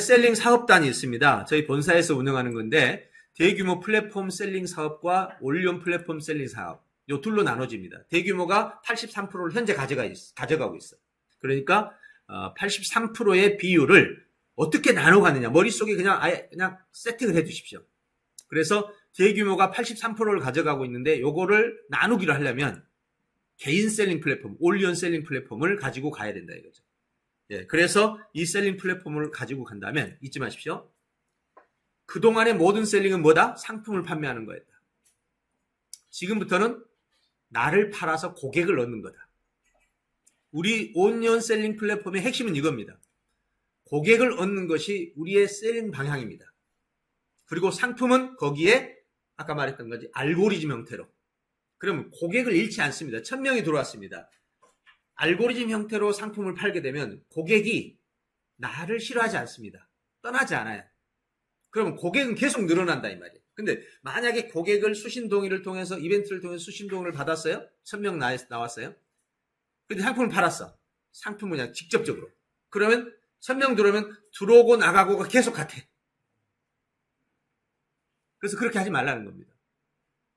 셀링 사업단이 있습니다. 저희 본사에서 운영하는 건데 대규모 플랫폼 셀링 사업과 올리온 플랫폼 셀링 사업 요 둘로 나눠집니다. 대규모가 83%를 현재 가져가 있, 가져가고 있어요. 그러니까 83%의 비율을 어떻게 나눠가느냐 머릿속에 그냥 아예 그냥 세팅을 해 두십시오. 그래서 대규모가 83%를 가져가고 있는데 요거를 나누기로 하려면 개인 셀링 플랫폼, 올리온 셀링 플랫폼을 가지고 가야 된다 이거죠. 예, 그래서 이 셀링 플랫폼을 가지고 간다면 잊지 마십시오. 그동안의 모든 셀링은 뭐다? 상품을 판매하는 거였다. 지금부터는 나를 팔아서 고객을 얻는 거다. 우리 온리온 셀링 플랫폼의 핵심은 이겁니다. 고객을 얻는 것이 우리의 셀링 방향입니다. 그리고 상품은 거기에 아까 말했던 거지 알고리즘 형태로. 그러면 고객을 잃지 않습니다. 1000명이 들어왔습니다. 알고리즘 형태로 상품을 팔게 되면 고객이 나를 싫어하지 않습니다. 떠나지 않아요. 그러면 고객은 계속 늘어난다 이 말이에요. 근데 만약에 고객을 수신 동의를 통해서 이벤트를 통해서 수신 동의를 받았어요? 1000명 나왔어요? 근데 상품을 팔았어. 상품은 그냥 직접적으로. 그러면 1000명 들어오면 들어오고 나가고가 계속 같아. 그래서 그렇게 하지 말라는 겁니다.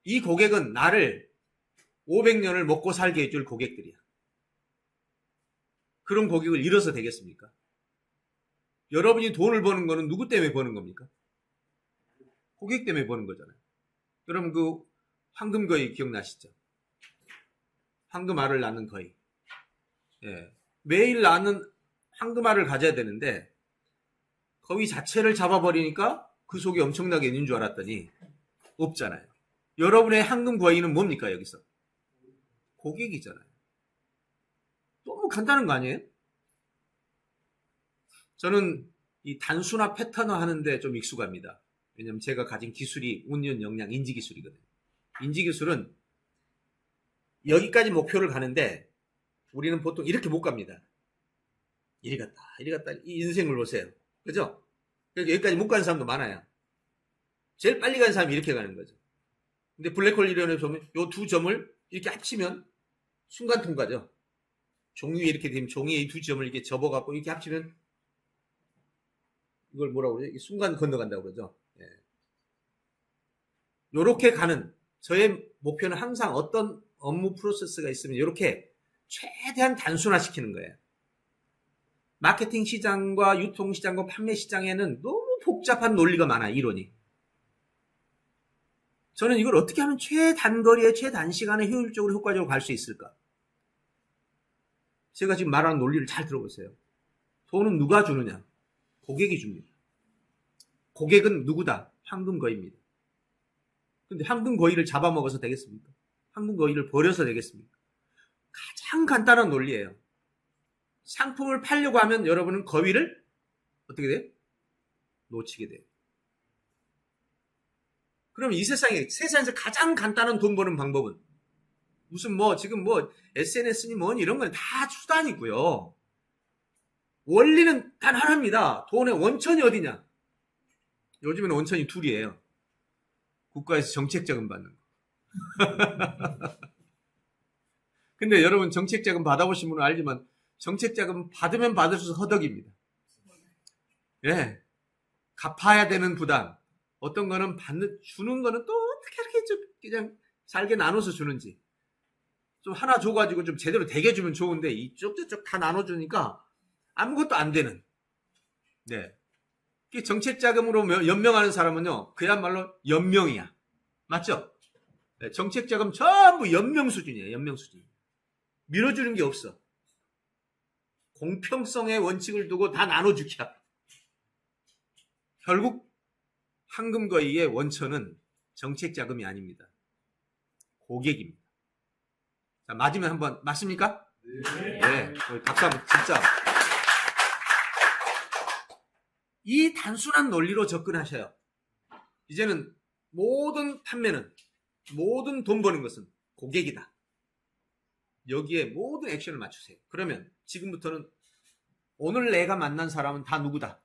이 고객은 나를 500년을 먹고 살게 해줄 고객들이야. 그런 고객을 잃어서 되겠습니까? 여러분이 돈을 버는 거는 누구 때문에 버는 겁니까? 고객 때문에 버는 거잖아요. 여러분 그 황금 거위 기억나시죠? 황금 알을 낳는 거위. 예. 매일 낳는 황금 알을 가져야 되는데 거위 자체를 잡아버리니까 그 속에 엄청나게 있는 줄 알았더니 없잖아요. 여러분의 황금 거위는 뭡니까 여기서? 고객이잖아요. 너무 간단한 거 아니에요? 저는 이 단순화 패턴화 하는데 좀 익숙합니다. 왜냐면 제가 가진 기술이 운연 역량 인지 기술이거든요. 인지 기술은 여기까지 목표를 가는데 우리는 보통 이렇게 못 갑니다. 이리 갔다, 이리 갔다, 이 인생을 보세요. 그죠? 그러니까 여기까지 못 가는 사람도 많아요. 제일 빨리 가는 사람이 이렇게 가는 거죠. 근데 블랙홀 이론에 보면 이 두 점을 이렇게 합치면 순간 통과죠. 종이 에 이렇게 되면 종이에 이두 점을 이렇게 접어갖고 이렇게 합치면 이걸 뭐라고 그러죠? 순간 건너간다고 그러죠. 예. 요렇게 가는 저의 목표는 항상 어떤 업무 프로세스가 있으면 이렇게 최대한 단순화시키는 거예요. 마케팅 시장과 유통 시장과 판매 시장에는 너무 복잡한 논리가 많아 이론이. 저는 이걸 어떻게 하면 최단거리에 최단시간에 효율적으로 효과적으로 갈 수 있을까? 제가 지금 말하는 논리를 잘 들어보세요. 돈은 누가 주느냐? 고객이 줍니다. 고객은 누구다? 황금거위입니다. 근데 황금거위를 잡아먹어서 되겠습니까? 황금거위를 버려서 되겠습니까? 가장 간단한 논리예요. 상품을 팔려고 하면 여러분은 거위를 어떻게 돼요? 놓치게 돼요. 그럼 이 세상에 세상에서 가장 간단한 돈 버는 방법은 무슨 뭐 지금 뭐 SNS니 뭐니 이런 건 다 수단이고요. 원리는 단 하나입니다. 돈의 원천이 어디냐? 요즘에는 원천이 둘이에요. 국가에서 정책 자금 받는 거. 근데 여러분 정책 자금 받아보신 분은 알지만 정책 자금 받으면 받을수록 허덕입니다. 예. 갚아야 되는 부담. 어떤 거는 받는, 주는 거는 또 어떻게 이렇게 좀 그냥 잘게 나눠서 주는지. 좀 하나 줘가지고 좀 제대로 되게 주면 좋은데 이쪽 저쪽 다 나눠주니까 아무것도 안 되는. 네. 정책 자금으로 연명하는 사람은요, 그야말로 연명이야. 맞죠? 네, 정책 자금 전부 연명 수준이에요, 연명 수준. 밀어주는 게 없어. 공평성의 원칙을 두고 다 나눠주기야. 결국 황금거위의 원천은 정책 자금이 아닙니다. 고객입니다. 자, 맞으면 한번 맞습니까? 네. 네. 한번 진짜. 이 단순한 논리로 접근하셔요. 이제는 모든 판매는 모든 돈 버는 것은 고객이다. 여기에 모든 액션을 맞추세요. 그러면 지금부터는 오늘 내가 만난 사람은 다 누구다?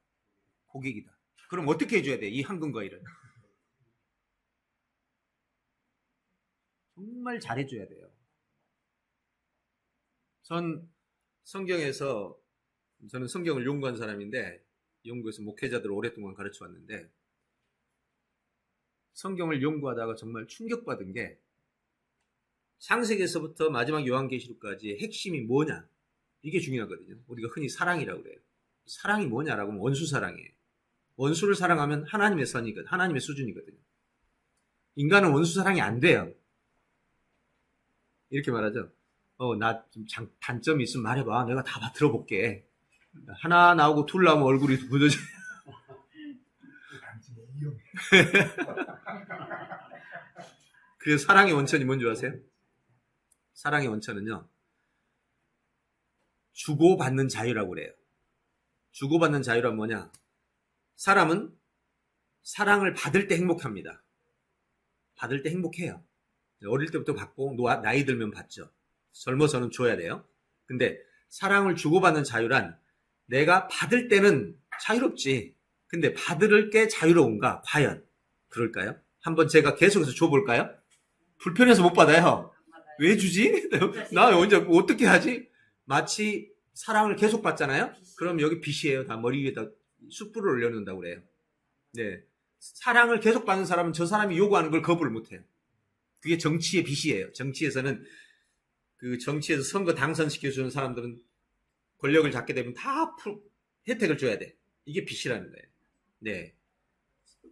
고객이다. 그럼 어떻게 해줘야 돼? 이 황금거위를. 정말 잘해줘야 돼요. 전 성경에서 저는 성경을 연구한 사람인데 영국에서 목회자들을 오랫동안 가르쳐 왔는데 성경을 연구하다가 정말 충격받은 게 창세기에서부터 마지막 요한계시록까지의 핵심이 뭐냐 이게 중요하거든요. 우리가 흔히 사랑이라고 그래요. 사랑이 뭐냐라고 하면 원수 사랑이에요. 원수를 사랑하면 하나님의 선이거든, 하나님의 수준이거든요. 인간은 원수 사랑이 안 돼요. 이렇게 말하죠. 어, 나 좀 단점이 있으면 말해봐. 내가 다 들어볼게. 하나 나오고 둘 나오면 얼굴이 부러져. 그래서 사랑의 원천이 뭔지 아세요? 사랑의 원천은요. 주고받는 자유라고 그래요. 주고받는 자유란 뭐냐? 사람은 사랑을 받을 때 행복합니다. 받을 때 행복해요. 어릴 때부터 받고 노- 나이 들면 받죠. 젊어서는 줘야 돼요. 근데 사랑을 주고받는 자유란 내가 받을 때는 자유롭지. 근데 받을 게 자유로운가? 과연 그럴까요? 한번 제가 계속해서 줘볼까요? 불편해서 못 받아요. 왜 주지? 나 언제 어떻게 하지? 마치 사랑을 계속 받잖아요. 그럼 여기 빚이에요. 다 머리 위에다 숯불을 올려놓는다고 그래요. 네. 사랑을 계속 받는 사람은 저 사람이 요구하는 걸 거부를 못해요. 그게 정치의 빚이에요. 정치에서는 그 정치에서 선거 당선시켜주는 사람들은 권력을 잡게 되면 다 풀- 혜택을 줘야 돼. 이게 빚이라는 거예요. 네.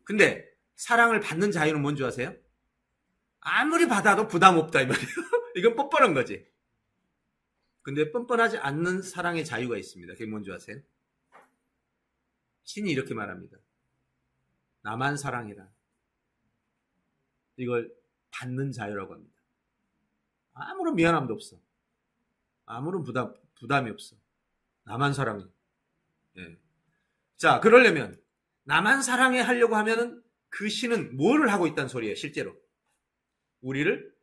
근데 사랑을 받는 자유는 뭔지 아세요? 아무리 받아도 부담 없다 이 말이에요. 이건 뻔뻔한 거지. 근데 뻔뻔하지 않는 사랑의 자유가 있습니다. 그게 뭔지 아세요? 신이 이렇게 말합니다. 나만 사랑해라. 이걸 받는 자유라고 합니다. 아무런 미안함도 없어. 아무런 부담, 부담이 없어. 나만 사랑해. 예. 자, 그러려면 나만 사랑해 하려고 하면은 그 신은 뭐를 하고 있다는 소리예요, 실제로. 우리를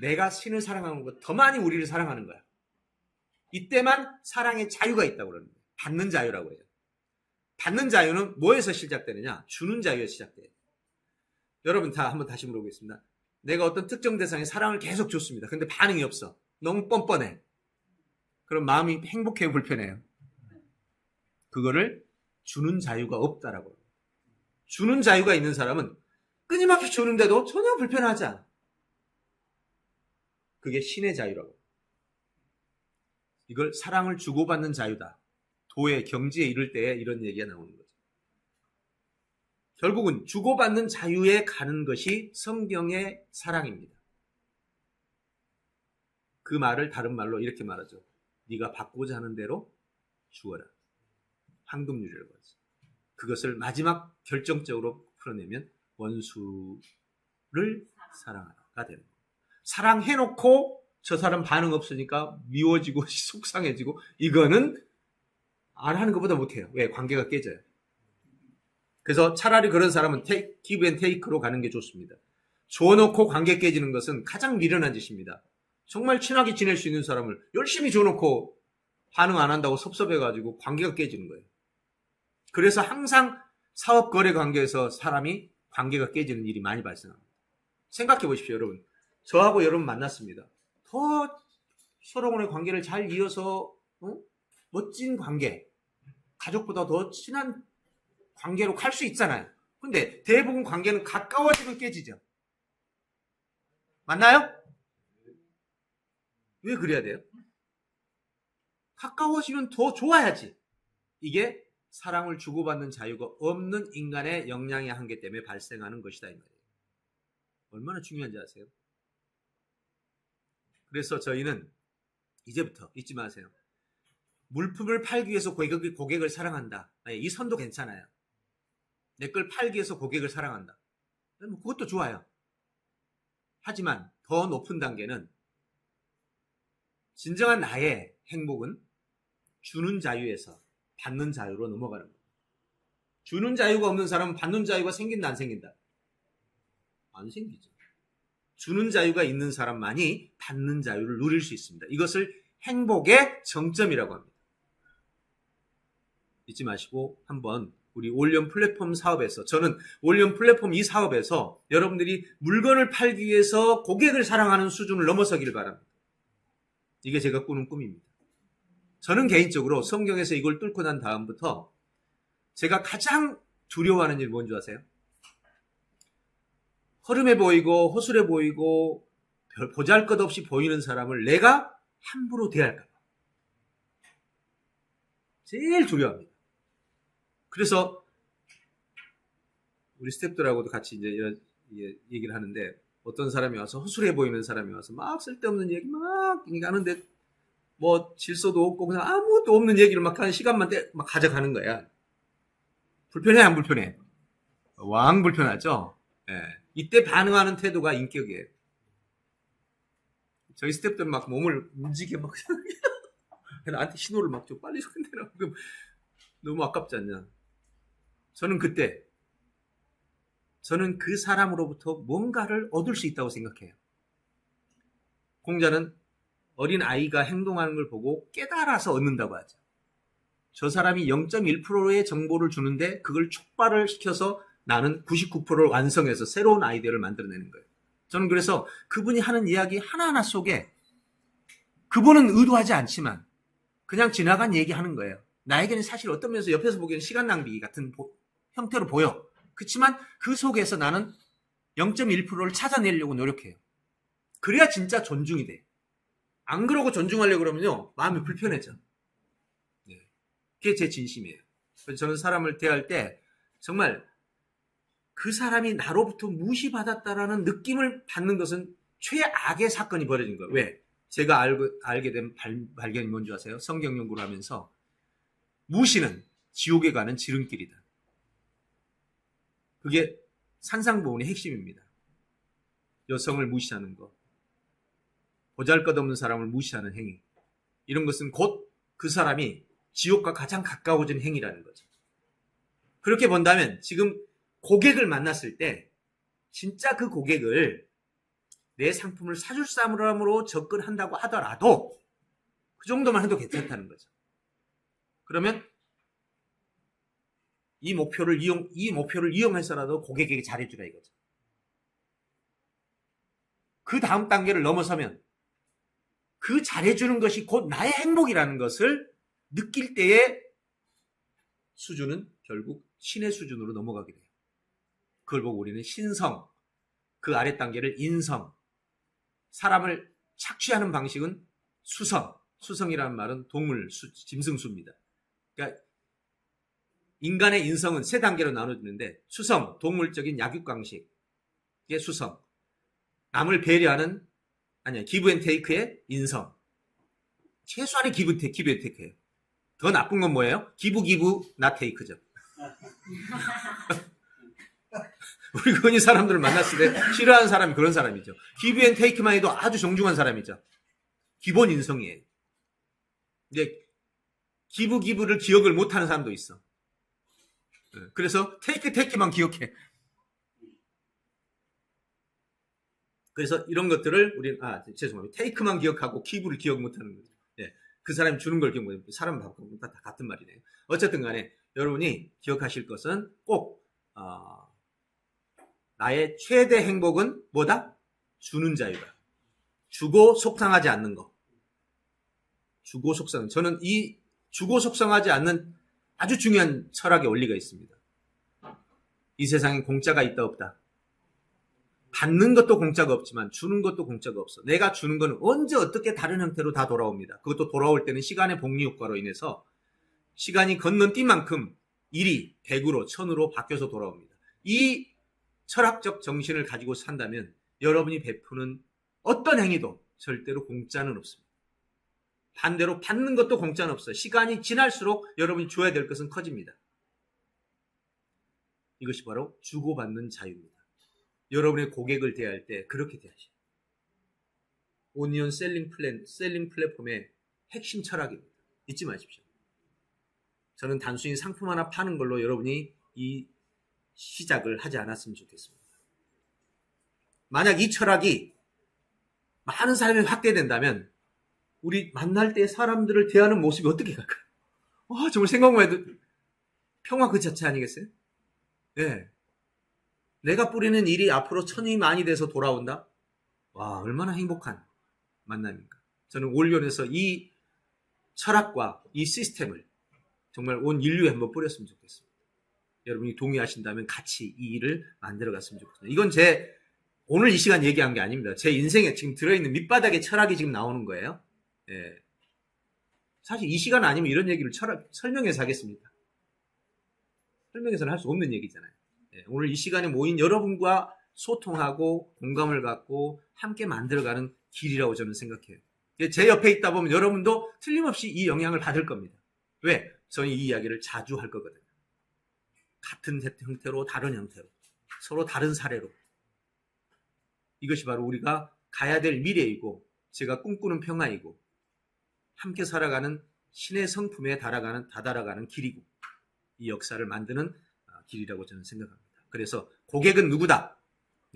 내가 신을 사랑하는 것보다 더 많이 우리를 사랑하는 거야. 이때만 사랑의 자유가 있다고 그러는 거예요. 받는 자유라고 해요. 받는 자유는 뭐에서 시작되느냐? 주는 자유에서 시작돼요. 여러분 다 한번 다시 물어보겠습니다. 내가 어떤 특정 대상에 사랑을 계속 줬습니다. 근데 반응이 없어. 너무 뻔뻔해. 그럼 마음이 행복해요, 불편해요? 그거를 주는 자유가 없다라고. 주는 자유가 있는 사람은 끊임없이 주는데도 전혀 불편하지 않아. 그게 신의 자유라고. 이걸 사랑을 주고받는 자유다. 도의 경지에 이를 때에 이런 얘기가 나오는 거죠. 결국은 주고받는 자유에 가는 것이 성경의 사랑입니다. 그 말을 다른 말로 이렇게 말하죠. 네가 받고자 하는 대로 주어라. 황금률이라고 하죠. 그것을 마지막 결정적으로 풀어내면 원수를 사랑하라가 되는 거예요. 사랑해놓고 저 사람 반응 없으니까 미워지고 속상해지고 이거는 안 하는 것보다 못해요. 왜? 관계가 깨져요. 그래서 차라리 그런 사람은 테이, 기브 앤 테이크로 가는 게 좋습니다. 줘놓고 관계 깨지는 것은 가장 미련한 짓입니다. 정말 친하게 지낼 수 있는 사람을 열심히 줘놓고 반응 안 한다고 섭섭해가지고 관계가 깨지는 거예요. 그래서 항상 사업 거래 관계에서 사람이 관계가 깨지는 일이 많이 발생합니다. 생각해 보십시오, 여러분. 저하고 여러분 만났습니다. 더 서로 간의 관계를 잘 이어서 어? 멋진 관계, 가족보다 더 친한 관계로 갈 수 있잖아요. 근데 대부분 관계는 가까워지면 깨지죠. 맞나요? 왜 그래야 돼요? 가까워지면 더 좋아야지. 이게 사랑을 주고받는 자유가 없는 인간의 역량의 한계 때문에 발생하는 것이다 이 말이에요. 얼마나 중요한지 아세요? 그래서 저희는 이제부터 잊지 마세요. 물품을 팔기 위해서 고객, 고객을 사랑한다. 이 선도 괜찮아요. 내 걸 팔기 위해서 고객을 사랑한다. 뭐 그것도 좋아요. 하지만 더 높은 단계는 진정한 나의 행복은 주는 자유에서 받는 자유로 넘어가는 거예요. 주는 자유가 없는 사람은 받는 자유가 생긴다 안 생긴다? 안 생기죠. 주는 자유가 있는 사람만이 받는 자유를 누릴 수 있습니다. 이것을 행복의 정점이라고 합니다. 잊지 마시고 한번 우리 올리언 플랫폼 사업에서 저는 올리언 플랫폼 이 사업에서 여러분들이 물건을 팔기 위해서 고객을 사랑하는 수준을 넘어서길 바랍니다. 이게 제가 꾸는 꿈입니다. 저는 개인적으로 성경에서 이걸 뚫고 난 다음부터 제가 가장 두려워하는 일이 뭔지 아세요? 허름해 보이고 허술해 보이고 별 보잘 것 없이 보이는 사람을 내가 함부로 대할까 봐. 제일 두려워합니다. 그래서 우리 스태프들하고도 같이 이제 이런 예, 얘기를 하는데 어떤 사람이 와서 허술해 보이는 사람이 와서 막 쓸데없는 얘기 막 하는데 뭐 질서도 없고 그냥 아무것도 없는 얘기를 막 하는 시간만 때, 막 가져가는 거야. 불편해 안 불편해? 왕 불편하죠. 예. 이때 반응하는 태도가 인격이에요. 저희 스태프들 막 몸을 움직여 막 나한테 신호를 막줘 빨리 손대라 그럼 너무 아깝지 않냐? 저는 그때 저는 그 사람으로부터 뭔가를 얻을 수 있다고 생각해요. 공자는 어린 아이가 행동하는 걸 보고 깨달아서 얻는다고 하죠. 저 사람이 0.1%의 정보를 주는데 그걸 촉발을 시켜서 나는 99%를 완성해서 새로운 아이디어를 만들어내는 거예요. 저는 그래서 그분이 하는 이야기 하나하나 속에 그분은 의도하지 않지만 그냥 지나간 얘기 하는 거예요. 나에게는 사실 어떤 면에서 옆에서 보기에는 시간 낭비 같은 보- 형태로 보여. 그렇지만 그 속에서 나는 0.1%를 찾아내려고 노력해요. 그래야 진짜 존중이 돼. 안 그러고 존중하려고 그러면요. 마음이 불편해져. 네. 그게 제 진심이에요. 그래서 저는 사람을 대할 때 정말 그 사람이 나로부터 무시받았다라는 느낌을 받는 것은 최악의 사건이 벌어진 거예요. 왜? 제가 알고, 알게 된 발, 발견이 뭔지 아세요? 성경 연구를 하면서 무시는 지옥에 가는 지름길이다. 그게 산상보훈의 핵심입니다. 여성을 무시하는 것, 보잘것없는 사람을 무시하는 행위. 이런 것은 곧 그 사람이 지옥과 가장 가까워진 행위라는 거죠. 그렇게 본다면 지금 고객을 만났을 때 진짜 그 고객을 내 상품을 사줄 사람으로 접근한다고 하더라도 그 정도만 해도 괜찮다는 거죠. 그러면 이 목표를 이용, 이 목표를 이용해서라도 고객에게 잘해주라 이거죠. 그 다음 단계를 넘어서면 그 잘해주는 것이 곧 나의 행복이라는 것을 느낄 때의 수준은 결국 신의 수준으로 넘어가게 돼요. 그걸 보고 우리는 신성, 그 아래 단계를 인성, 사람을 착취하는 방식은 수성, 수성이라는 말은 동물, 수, 짐승수입니다. 그러니까 인간의 인성은 세 단계로 나눠지는데 수성, 동물적인 약육강식의 수성, 남을 배려하는 아니야 기브앤테이크의 인성, 최소한의 기브 기브앤테이크예요. 더 나쁜 건 뭐예요? 기부 기부 나 테이크죠. 우리 흔히 사람들을 만났을 때 싫어하는 사람이 그런 사람이죠. 기브앤테이크만 해도 아주 정중한 사람이죠. 기본 인성이에요. 이제 기부 기부를 기억을 못하는 사람도 있어. 예, 그래서 테이크 테이크만 기억해. 그래서 이런 것들을 우리 아 죄송합니다. 테이크만 기억하고 기부를 기억 못하는 거죠. 예, 그 사람이 주는 걸 기억 못하는 사람 바꾸고 다 같은 말이네요. 어쨌든 간에 여러분이 기억하실 것은 꼭 어, 나의 최대 행복은 뭐다? 주는 자유다. 주고 속상하지 않는 거. 주고 속상. 저는 이 주고 속상하지 않는 아주 중요한 철학의 원리가 있습니다. 이 세상에 공짜가 있다 없다. 받는 것도 공짜가 없지만 주는 것도 공짜가 없어. 내가 주는 건 언제 어떻게 다른 형태로 다 돌아옵니다. 그것도 돌아올 때는 시간의 복리 효과로 인해서 시간이 건넌 띠만큼 일이 100으로 1000으로 바뀌어서 돌아옵니다. 이 철학적 정신을 가지고 산다면 여러분이 베푸는 어떤 행위도 절대로 공짜는 없습니다. 반대로 받는 것도 공짜는 없어요. 시간이 지날수록 여러분이 줘야 될 것은 커집니다. 이것이 바로 주고받는 자유입니다. 여러분의 고객을 대할 때 그렇게 대하시오. 오니언 셀링 플랜, 셀링 플랫폼의 핵심 철학입니다. 잊지 마십시오. 저는 단순히 상품 하나 파는 걸로 여러분이 이 시작을 하지 않았으면 좋겠습니다. 만약 이 철학이 많은 사람이 확대된다면 우리 만날 때 사람들을 대하는 모습이 어떻게 갈까요? 와, 정말 생각만 해도 평화 그 자체 아니겠어요? 예. 내가 뿌리는 일이 앞으로 천이 많이 돼서 돌아온다? 와, 얼마나 행복한 만남입니까? 저는 올연에서 이 철학과 이 시스템을 정말 온 인류에 한번 뿌렸으면 좋겠습니다. 여러분이 동의하신다면 같이 이 일을 만들어 갔으면 좋겠습니다. 이건 제 오늘 이 시간 얘기한 게 아닙니다. 제 인생에 지금 들어있는 밑바닥의 철학이 지금 나오는 거예요. 예. 사실 이 시간 아니면 이런 얘기를 철학, 설명해서 하겠습니다. 설명해서는 할 수 없는 얘기잖아요. 예, 오늘 이 시간에 모인 여러분과 소통하고 공감을 갖고 함께 만들어가는 길이라고 저는 생각해요. 예, 제 옆에 있다 보면 여러분도 틀림없이 이 영향을 받을 겁니다. 왜? 저는 이 이야기를 자주 할 거거든요. 같은 형태로 다른 형태로 서로 다른 사례로 이것이 바로 우리가 가야 될 미래이고 제가 꿈꾸는 평화이고 함께 살아가는 신의 성품에 달아가는 다다라가는 길이고 이 역사를 만드는 아, 길이라고 저는 생각합니다. 그래서 고객은 누구다?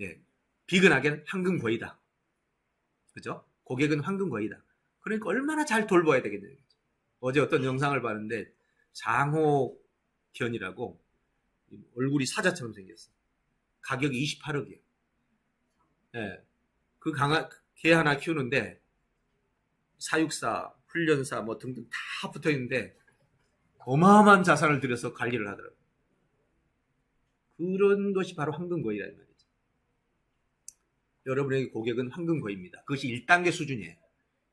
예, 비근하게는 황금거이다. 그죠? 고객은 황금거이다. 그러니까 얼마나 잘 돌봐야 되겠냐요. 어제 어떤 영상을 봤는데 장호견이라고 얼굴이 사자처럼 생겼어. 가격이 28억이에요. 예, 그 강아 개 하나 키우는데 사육사, 훈련사 뭐 등등 다 붙어 있는데 어마어마한 자산을 들여서 관리를 하더라고요. 그런 것이 바로 황금거이라는 말이죠. 여러분에게 고객은 황금거입니다. 그것이 1단계 수준이에요.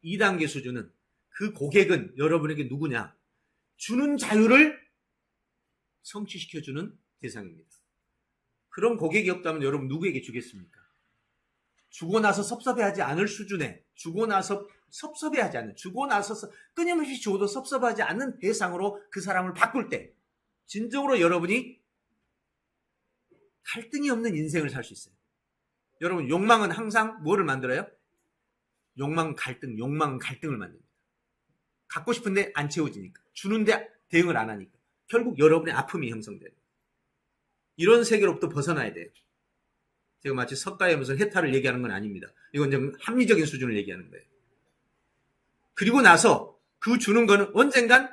2단계 수준은 그 고객은 여러분에게 누구냐? 주는 자유를 성취시켜주는 대상입니다. 그런 고객이 없다면 여러분 누구에게 주겠습니까? 주고 나서 섭섭해하지 않을 수준에 주고 나서 섭섭해하지 않는 주고 나서 서- 끊임없이 줘도 섭섭하지 않는 대상으로 그 사람을 바꿀 때 진정으로 여러분이 갈등이 없는 인생을 살 수 있어요. 여러분 욕망은 항상 뭐를 만들어요? 욕망 갈등, 욕망 갈등을 만듭니다. 갖고 싶은데 안 채워지니까 주는데 대응을 안 하니까 결국 여러분의 아픔이 형성돼요. 이런 세계로부터 벗어나야 돼요. 제가 마치 석가의 무슨 해탈을 얘기하는 건 아닙니다. 이건 좀 합리적인 수준을 얘기하는 거예요. 그리고 나서 그 주는 거는 언젠간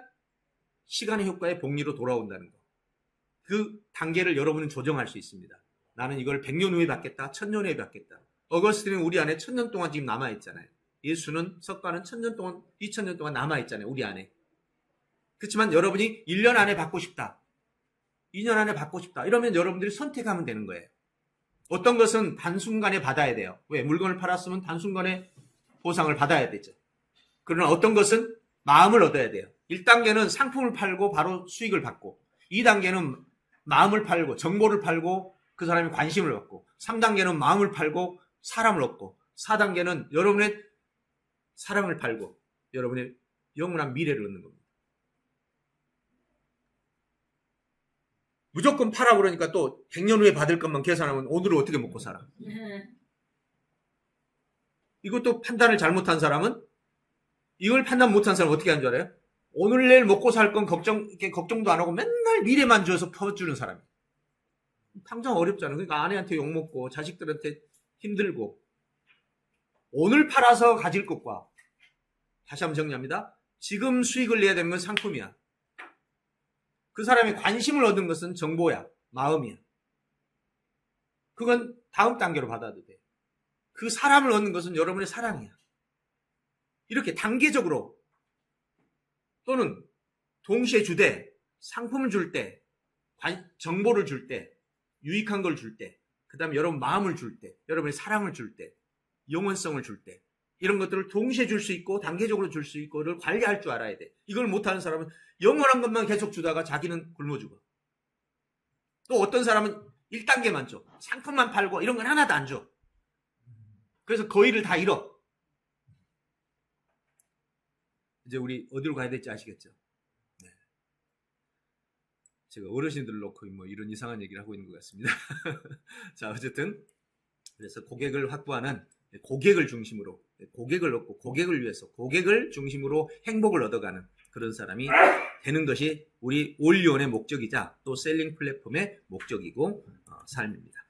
시간의 효과의 복리로 돌아온다는 거. 그 단계를 여러분은 조정할 수 있습니다. 나는 이걸 100년 후에 받겠다, 1000년 후에 받겠다. 어거스틴은 우리 안에 1000년 동안 지금 남아있잖아요. 예수는 석가는 1000년 동안, 2000년 동안 남아있잖아요. 우리 안에. 그렇지만 여러분이 1년 안에 받고 싶다. 2년 안에 받고 싶다. 이러면 여러분들이 선택하면 되는 거예요. 어떤 것은 단순간에 받아야 돼요. 왜? 물건을 팔았으면 단순간에 보상을 받아야 되죠. 그러나 어떤 것은 마음을 얻어야 돼요. 1단계는 상품을 팔고 바로 수익을 받고 2단계는 마음을 팔고 정보를 팔고 그 사람이 관심을 얻고 3단계는 마음을 팔고 사람을 얻고 4단계는 여러분의 사랑을 팔고 여러분의 영원한 미래를 얻는 겁니다. 무조건 팔아 그러니까 또 100년 후에 받을 것만 계산하면 오늘을 어떻게 먹고 살아? 이것도 판단을 잘못한 사람은 이걸 판단 못한 사람은 어떻게 하는 줄 알아요? 오늘 내일 먹고 살 건 걱정 걱정도 안 하고 맨날 미래만 줘서 퍼주는 사람. 당장 어렵잖아요. 그러니까 아내한테 욕 먹고 자식들한테 힘들고 오늘 팔아서 가질 것과 다시 한번 정리합니다. 지금 수익을 내야 되는 건 상품이야. 그 사람이 관심을 얻은 것은 정보야, 마음이야. 그건 다음 단계로 받아도 돼. 그 사람을 얻는 것은 여러분의 사랑이야. 이렇게 단계적으로 또는 동시에 주되 상품을 줄 때, 정보를 줄 때, 유익한 걸 줄 때, 그 다음에 여러분 마음을 줄 때, 여러분의 사랑을 줄 때, 영원성을 줄 때, 이런 것들을 동시에 줄 수 있고 단계적으로 줄 수 있고를 관리할 줄 알아야 돼. 이걸 못하는 사람은 영원한 것만 계속 주다가 자기는 굶어 죽어. 또 어떤 사람은 1단계만 줘. 상품만 팔고 이런 건 하나도 안 줘. 그래서 거의를 다 잃어. 이제 우리 어디로 가야 될지 아시겠죠? 네. 제가 어르신들 놓고 뭐 이런 이상한 얘기를 하고 있는 것 같습니다. 자, 어쨌든 그래서 고객을 확보하는 고객을 중심으로 고객을 얻고 고객을 위해서 고객을 중심으로 행복을 얻어가는 그런 사람이 되는 것이 우리 올리온의 목적이자 또 셀링 플랫폼의 목적이고 어, 삶입니다.